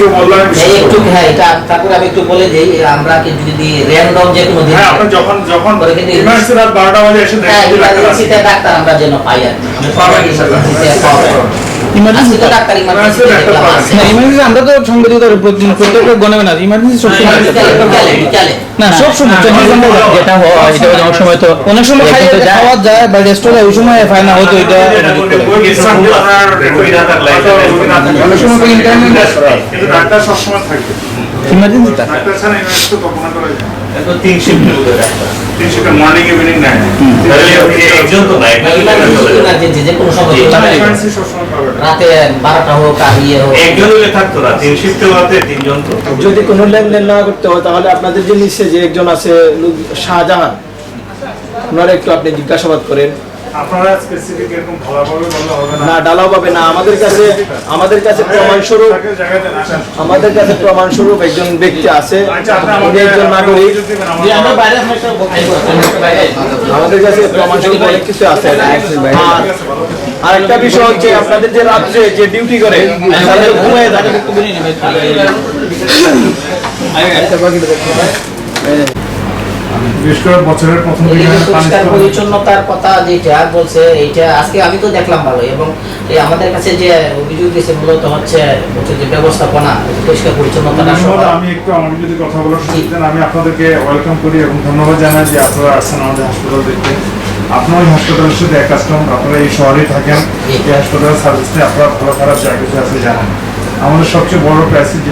একটু হ্যাঁ এটা তারপরে আমি একটু বলে দিই আমরা কি যদি র্যান্ডম যে কোনো দিন হ্যাঁ আপনি যখন যখন করে কিন্তু- ইমার্জেন্সি রাত বারোটা বাজে এসে হ্যাঁ ডাক্তার আছে। ইমার্জেন্সিতে ডাক্তার আমরা যেন পাই আর কি। পাবেন ইনশাআল্লাহ। আছে। না ইমার্জেন্সি আমরা তো সাংবাদিকতা প্রতিদিন প্রত্যেকটা গণবে না ইমার্জেন্সি সব সময়। না সব সময় হ্যাঁ, ঘণ্টা হ্যাঁ, যেটা হয় এটা অনেক সময় তো অনেক সময় খাই কিন্তু যায়। বা রেস্টুরেন্টে ওই সময় ফাইন না। হয়তো এটা অনেক সময় তো ইন্টারনেট কিন্তু ডাক্তার সবসময় থাকবে। ইমার্জেন্সি ডাক্তার ছাড়া ইমার্জেন্সি কল্পনা করা যায় না। এত তিন শিফট ডাক্তার। তিন শিফটে মর্নিং ইভিনিং নাইট তাহলে একজন তো নাই ইমার্জেন্সি, ইমার্জেন্সি, যে কোনো সময়। ইমার্জেন্সি সবসময় পাবে না। রাতে বারোটা হোক আর ইয়ে হোক। একজন হলে থাকতো না তিন শিফটে হতে তিনজন তো। যদি কোনো লেনদেন না করতে হয় তাহলে আপনাদের যে নিচে যে একজন আছে শাহজাহান ওনারা একটু আপনি জিজ্ঞাসাবাদ করেন। আপনারা স্পেসিফিক এরকম ভালোভাবে বললে হবে না। না ডালাও পাবে না। আমাদের কাছে আমাদের কাছে প্রমাণস্বরূপ আমাদের কাছে প্রমাণস্বরূপ একজন ব্যক্তি আছে। আচ্ছা, উনি একজন নাগরিক। আমাদের কাছে প্রমাণস্বরূপ অনেক কিছু আছে। আর আর একটা বিষয় হচ্ছে আপনাদের যে রাত্রে যে ডিউটি করে তাদের ঘুমায় থাকে বিশেষ করে বছরের প্রথম এই দিকে যে পানি পরিষ্কার স্তর- পরিচ্ছন্নতার কথা যেটা বলছে এইটা আজকে আমি তো দেখলাম ভালো। এবং এই আমাদের কাছে যে অভিযোগ দিয়েছে মূলত হচ্ছে হচ্ছে যে ব্যবস্থাপনা পরিষ্কার পরিচ্ছন্নতাটা ধন্যবাদ আমি একটু আমাকে যদি কথা বলার সুযোগ দেন আমি আপনাদেরকে ওয়েলকাম করি এবং ধন্যবাদ জানাই যে আপনারা আসছেন আমাদের হাসপাতাল দেখতে। আপনার এই হাসপাতালের সাথে এক কাস্টম আপনারা এই শহরেই থাকেন। এই হাসপাতালের আপনারা ভালো খারাপ যা কিছু আছে জানেন। আমাদের সবচেয়ে বড়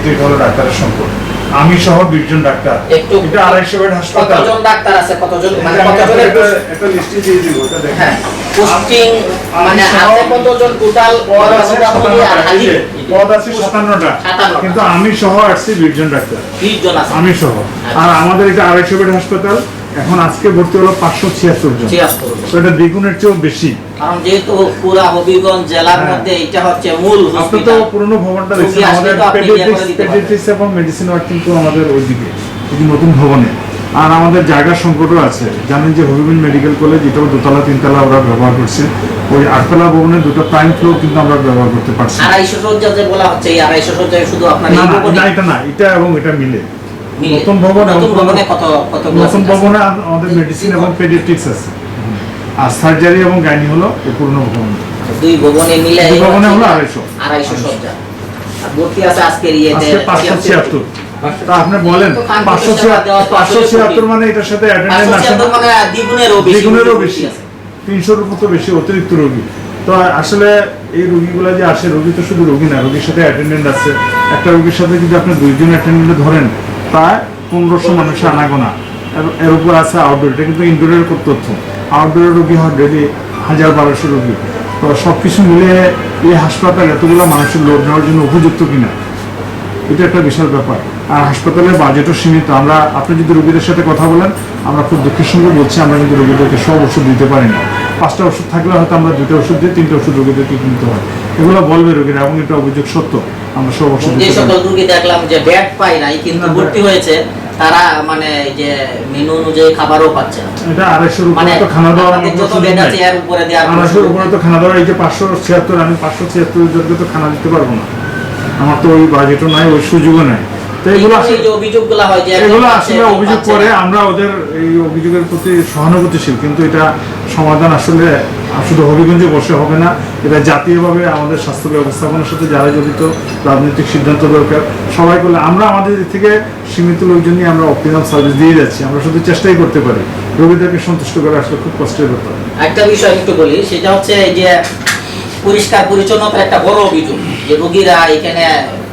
যেটা হলো ডাক্তারের সংকট। আমি সহ বিশজন ডাক্তার। একটু এটা আড়াইশো বেড হাসপাতাল। কতজন ডাক্তার আছে? কতজন? মানে কতজনের একটা- একটা দিয়ে দিব ওটা দেখেন। হ্যাঁ পোস্টিং মানে আছে কতজন টোটাল ওয়ার্ড আছে আর সাতান্নটা, এই হাজির পদ আছে সাতান্নটা। সাতান্নটা। কিন্তু আমি সহ আসছি বিশজন ডাক্তার। 20 জন আছে। আমি সহ আর আমাদের এটা আড়াইশো বেড হাসপাতাল। এখন আজকে ভর্তি হলো পাঁচশো ছিয়াত্তর জন ছিয়াত্তর এটা দ্বিগুণের চেয়েও বেশি কারণ যেহেতু পুরা হবিগঞ্জ জেলার হ্যাঁ। মধ্যে এটা হচ্ছে মূল আপনি তো পুরনো ভবনটা দেখছেন আমাদের ইয়ে পেডিয়াট্রিক্স। পেডিয়াট্রিক্স এবং মেডিসিন ওয়ার্ড কিন্তু আমাদের ওইদিকে এই নতুন ভবনে আর আমাদের জায়গার সংকটও আছে জানেন যে হবিগঞ্জ মেডিকেল কলেজ এটাও দোতলা তিনতলা ওরা ব্যবহার করছে ওই আটতলা ভবনের দুটো প্রাইম ফ্লোর কিন্তু আমরা ব্যবহার করতে পারছি। আড়াইশো যে বলা হচ্ছে এই আড়াইশো শুধু আপনার না এটা না এটা এবং এটা মিলে। নতুন ভবন নতুন ভবনে কত কত নতুন ভবনে আমাদের মেডিসিন এবং পেডিয়াট্রিক্স আছে। আর সার্জারি এবং গাইনি হলো এই পুরনো ভবন। দুই ভবনে মিলে দুই এই ভবনে হলো আড়াইশো। আড়াইশো সজ্জা। আর ভর্তি আছে আজকের ইয়েতে আজকে পাঁচশো ছিয়াত্তর। তা আপনি বলেন পাঁচশো পরিষেবা ছিয়াত্তর দেওয়া তো পাঁচশো ছিয়াত্তর মানে এটার সাথে অ্যাটেন্ডেন্স আছে। দ্বিগুণেরও বেশি দ্বিগুণেরও বেশি আছে। তিনশোর মতো বেশি অতিরিক্ত রোগী। তো আসলে এই রোগীগুলো যে আসে রোগী তো শুধু রোগী না রোগীর সাথে অ্যাটেন্ডেন্ট আছে। একটা রোগীর সাথে যদি আপনি দুইজন অ্যাটেন্ডেন্ট ধরেন প্রায় পনেরোশো মানুষের আনাগোনা। এর- উপর আছে আউটডোর এটা কিন্তু ইনডোরের খুব তথ্য। আউটডোরের রোগী হয় ডেলি হাজার বারোশো রোগী। তো সব কিছু মিলে এই হাসপাতাল এতগুলো মানুষের লোড নেওয়ার জন্য উপযুক্ত কিনা, এটা একটা বিশাল ব্যাপার। আর হাসপাতালের বাজেটও সীমিত। আমরা, আপনি যদি রোগীদের সাথে কথা বলেন, আমরা খুব দুঃখের সঙ্গে বলছি, আমরা কিন্তু রোগীদেরকে সব ওষুধ দিতে পারি না। পাঁচটা ওষুধ থাকলে হয়তো আমরা দুটো ওষুধ দিয়ে তিনটে ওষুধ রোগীদেরকে কিনতে হয়। এগুলো বলবে রোগীরা এবং এটা অভিযোগ সত্য। আমরা সব অবশ্যই যে সকল। রোগী দেখলাম যে ব্যাট পায় নাই কিন্তু ভর্তি হয়েছে তারা মানে যে মেনু অনুযায়ী খাবারও পাচ্ছে না। এটা আড়াইশোর উপরে মানে তো খানা দাওয়ার যত বেড। আছে এর উপরে দেওয়া আড়াইশোর উপরে তো খানা দেওয়ার এই যে পাঁচশো ছিয়াত্তর আমি পাঁচশো ছিয়াত্তর জনকে তো খানা দিতে পারব না। আমার তো ওই বাজেটও নাই ওই সুযোগও নাই। তো এগুলো অভিযোগগুলো হয় যে এগুলো আসলে অভিযোগ করে আমরা ওদের এই অভিযোগের প্রতি সহানুভূতিশীল কিন্তু এটা সমাধান আসলে শুধু হবিগঞ্জে বসে হবে না এটা জাতীয়ভাবে আমাদের স্বাস্থ্য ব্যবস্থাপনার সাথে যারা জড়িত রাজনৈতিক সিদ্ধান্ত দরকার সবাই করলে আমরা আমাদের দিক থেকে সীমিত লোকজন নিয়ে আমরা অপটিমাম সার্ভিস দিয়ে যাচ্ছি আমরা শুধু চেষ্টাই করতে পারি। রোগীদেরকে সন্তুষ্ট করা আসলে খুব কষ্টের ব্যাপার। একটা বিষয় একটু বলি সেটা হচ্ছে এই যে পরিষ্কার পরিচ্ছন্নতার একটা বড় অভিযোগ যে রোগীরা এখানে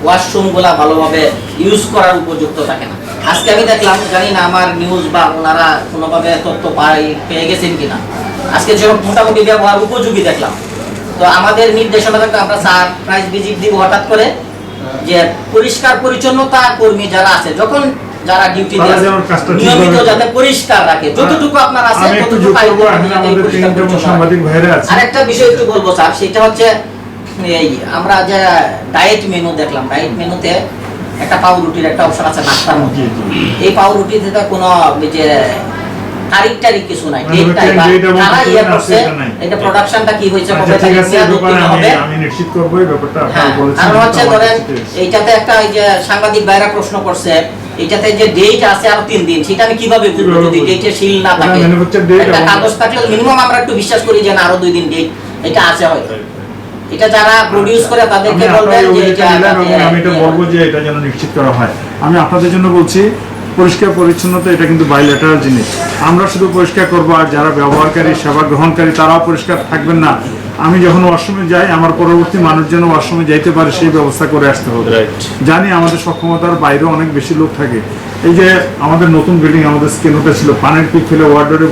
ওয়াশরুমগুলা ভালোভাবে ইউজ করার উপযুক্ত থাকে না। আজকে আমি দেখলাম জানি না আমার নিউজ বা ওনারা কোনোভাবে তথ্য পাই পেয়ে গেছেন কিনা। আজকে যেরকম মোটামুটি ব্যবহার উপযোগী দেখলাম। তো আমাদের নির্দেশনা থাকতে আমরা সারপ্রাইজ ভিজিট দিব হঠাৎ করে যে পরিষ্কার পরিচ্ছন্নতা কর্মী যারা আছে যখন যারা ডিউটি ঠিকভাবে নিয়মিত যাতে পরিষ্কার রাখে। যতটুকু আপনার আছে ততটুকু আরেকটা বিষয় একটু বলব স্যার সেটা হচ্ছে আমরা যে ডায়েট মেনু দেখলাম ডায়েট মেনুতে একটা পাউরুটির একটা অপশন আছে নাস্তার মধ্যে। এই পাউরুটিতে তো কোনো যে তারিখ টারিখ কিছু নাই ডেট date এবং কারা ইয়ে করছে এটা প্রোডাকশনটা কি হয়েছে আচ্ছা কবে মেয়াদ উত্তীর্ণ হবে। আমি নিশ্চিত করব এই ব্যাপারটা হ্যাঁ বলেছেন আর হচ্ছে ধরেন। এইটাতে একটা এই যে সাংবাদিক ভাইরা প্রশ্ন করছে এটাতে যে ডেট আছে আর তিন দিন সেটা আমি কীভাবে বুঝব যদি ডেটে সিল না থাকে? একটা কাগজ থাকলে মিনিমাম আমরা একটু বিশ্বাস করি যে না আরও দুই দিন ডেট এটা আছে হয়তো। এটা যারা প্রোডিউস করে তাদেরকে আমি বলবেন যে এটা আমি এটা বলব যে এটা যেন নিশ্চিত করা হয়। আমি আপনাদের জন্য বলছি পরিষ্কার পরিচ্ছন্নতা এটা কিন্তু বাইলেটারাল জিনিস। আমরা শুধু পরিষ্কার করব আর যারা ব্যবহারকারী সেবা গ্রহণকারী তারাও পরিষ্কার থাকবেন না। আমি যখন ওয়াশরুমে যাই আমার পরবর্তী মানুষ যেন ওয়াশরুমে যাইতে পারে সেই ব্যবস্থা করে আসতে হবে। জানি আমাদের সক্ষমতার বাইরেও অনেক বেশি লোক থাকে। এই যে আমাদের নতুন বিল্ডিং আমাদের স্কেনোটা ছিল পানের পিক ফেলে ওয়ার্ডোরে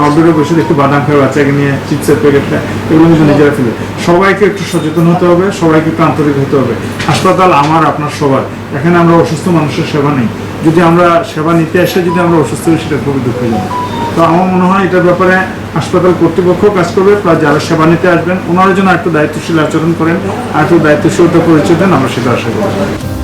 আউটডোরে বসে একটু বাদাম খায় বাচ্চাকে নিয়ে চিপসের প্যাকেটটা এগুলো কিন্তু নিজেরা ফেলে। সবাইকে একটু সচেতন হতে হবে সবাইকে একটু আন্তরিক হতে হবে। হাসপাতাল আমার আপনার সবার। এখানে আমরা অসুস্থ মানুষের সেবা নেই। যদি আমরা সেবা নিতে এসে যদি আমরা অসুস্থ হই সেটা খুবই দুঃখজনক। তো আমার মনে হয় এটার ব্যাপারে হাসপাতাল কর্তৃপক্ষ কাজ করবে প্লাস যারা সেবা নিতে আসবেন, ওনারা যেন একটু দায়িত্বশীল আচরণ করেন, আর একটু দায়িত্বশীলতা পরিচয় দেন, আমরা সেটা আশা করি।